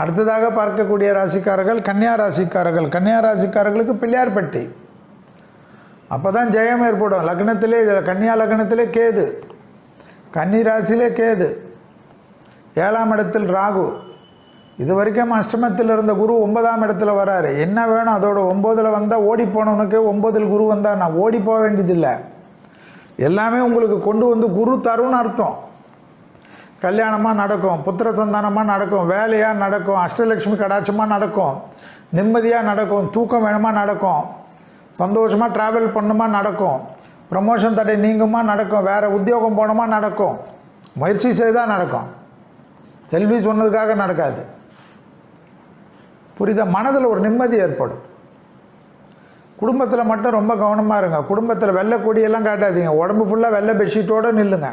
அடுத்ததாக பார்க்கக்கூடிய ராசிக்காரர்கள் கன்னியா ராசிக்காரர்கள். கன்னியா ராசிக்காரர்களுக்கு பிள்ளையார்பட்டி அப்போ தான் ஜெயம் ஏற்படும். லக்னத்திலே கன்னியா லக்னத்திலே கேது. கன்னி ராசியிலே கேது. ஏழாம் இடத்தில் ராகு. இது வரைக்கும் அஷ்டமத்தில் இருந்த குரு ஒன்பதாம் இடத்துல வராரு. என்ன வேணும்? அதோட ஒம்போதில் வந்தால் ஓடி போனவனுக்கு ஒம்போதில் குரு வந்தால் நான் ஓடி போக வேண்டியதில்லை. எல்லாமே உங்களுக்கு கொண்டு வந்து குரு தரும்னு அர்த்தம். கல்யாணமாக நடக்கும் புத்திர சந்தானமாக நடக்கும் வேலையாக நடக்கும் அஷ்டலட்சுமி கடாட்சமாக நடக்கும் நிம்மதியாக நடக்கும் தூக்கம் வேணுமா நடக்கும் சந்தோஷமாக ட்ராவல் பண்ணுமா நடக்கும் ப்ரமோஷன் தடை நீங்குமா நடக்கும் வேறு உத்தியோகம் போனோமா நடக்கும் முயற்சி செய்தால் நடக்கும். செல்வி சொன்னதுக்காக நடக்காது. புரியுதா? மனதில் ஒரு நிம்மதி ஏற்படும். குடும்பத்தில் மட்டும் ரொம்ப கவனமாக இருங்க. குடும்பத்தில் வெள்ளை கொடியெல்லாம் காட்டாதீங்க. உடம்பு ஃபுல்லாக வெள்ளை பெட்ஷீட்டோடு நில்லுங்க.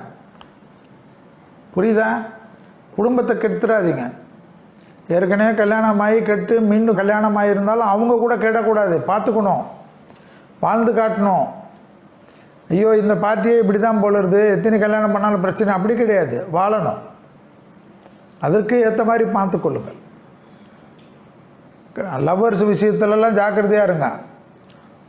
புரியுதா? குடும்பத்தை கெடுத்துடாதீங்க ஏற்கனவே கல்யாணம் ஆகி கெட்டு மீண்டும் கல்யாணம் ஆகியிருந்தாலும் அவங்க கூட கெடக்கூடாது. பார்த்துக்கணும். வாழ்ந்து காட்டணும். ஐயோ இந்த பார்ட்டியே இப்படி தான் போலருது எத்தனை கல்யாணம் பண்ணாலும் பிரச்சனை அப்படி கிடையாது. வாழணும். அதற்கு ஏற்ற மாதிரி பார்த்துக்கொள்ளுங்கள் லவ்வர்ஸ் விஷயத்துலலாம் ஜாக்கிரதையாக இருங்க.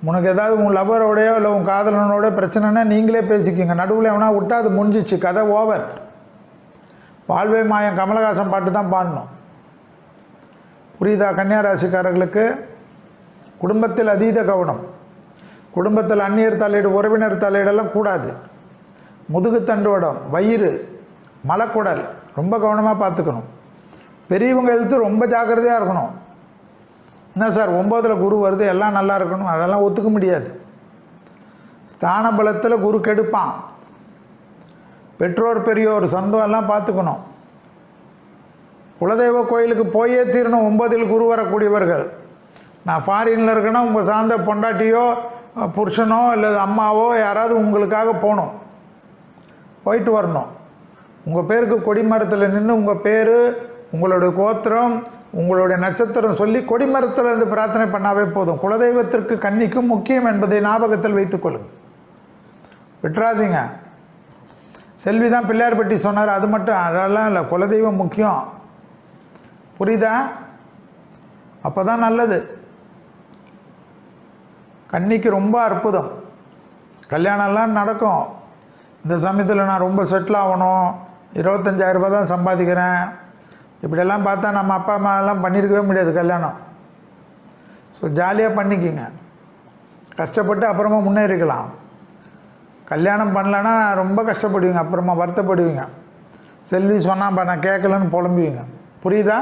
உனக்கு ஏதாவது உன் லவ்வரோடையோ இல்லை உன் காதலனோட பிரச்சனைனா நீங்களே பேசிக்கிங்க. நடுவில் எவனா விட்டா அது முடிஞ்சிச்சு. கதை ஓவர். வாழ்வே மாயம் கமலஹாசன் பாட்டு தான் பாடணும். புரியுதா கன்னியாராசிக்காரர்களுக்கு? குடும்பத்தில் அதீத கவனம். குடும்பத்தில் அந்நியர் தலையீடு உறவினர் தலையீடெல்லாம் கூடாது. முதுகு தண்டுவடம் வயிறு மலக்குடல் ரொம்ப கவனமாக பார்த்துக்கணும். பெரியவங்க எழுத்து ரொம்ப ஜாக்கிரதையாக இருக்கணும். என்ன சார் ஒம்போதில் குரு வருது எல்லாம் நல்லா இருக்கணும் அதெல்லாம் ஒத்துக்க முடியாது. ஸ்தான பலத்தில் குரு கெடுப்பான். பெற்றோர் பெரியோர் சொந்தம் எல்லாம் பார்த்துக்கணும். குலதெய்வ கோயிலுக்கு போயே தீரணும். ஒன்பதில் குரு வரக்கூடியவர்கள். நான் ஃபாரினில் இருக்கேன்னா உங்கள் சார்ந்த பொண்டாட்டியோ புருஷனோ இல்லை அம்மாவோ யாராவது உங்களுக்காக போகணும். போயிட்டு வரணும். உங்கள் பேருக்கு கொடிமரத்தில் நின்று உங்கள் பேர் உங்களுடைய கோத்திரம் உங்களுடைய நட்சத்திரம் சொல்லி கொடிமரத்தில் இருந்து பிரார்த்தனை பண்ணாவே போதும். குலதெய்வத்திற்கு கன்னிக்கும் முக்கியம் என்பதை ஞாபகத்தில் வைத்துக்கொள்ளுங்கள் விட்டுறாதீங்க. செல்வி தான் பிள்ளையார்பட்டி சொன்னார் அது மட்டும் அதெல்லாம் இல்லை குலதெய்வம் முக்கியம். புரியுதா? அப்போ தான் நல்லது. கன்னிக்கு ரொம்ப அற்புதம். கல்யாணம்லாம் நடக்கும். இந்த சமயத்தில் நான் ரொம்ப செட்டில் ஆகணும். இருபத்தஞ்சாயிரம் ரூபாய் தான் சம்பாதிக்கிறேன். இப்படியெல்லாம் பார்த்தா நம்ம அப்பா அம்மாலாம் பண்ணியிருக்கவே முடியாது கல்யாணம். ஸோ ஜாலியாக பண்ணிக்கிங்க. கஷ்டப்பட்டு அப்புறமா முன்னேறிக்கலாம். கல்யாணம் பண்ணலன்னா ரொம்ப கஷ்டப்படுவீங்க அப்புறமா வருத்தப்படுவீங்க. செல்வி சொன்னால் நான் கேட்கலன்னு புலம்புவீங்க. புரியுதா?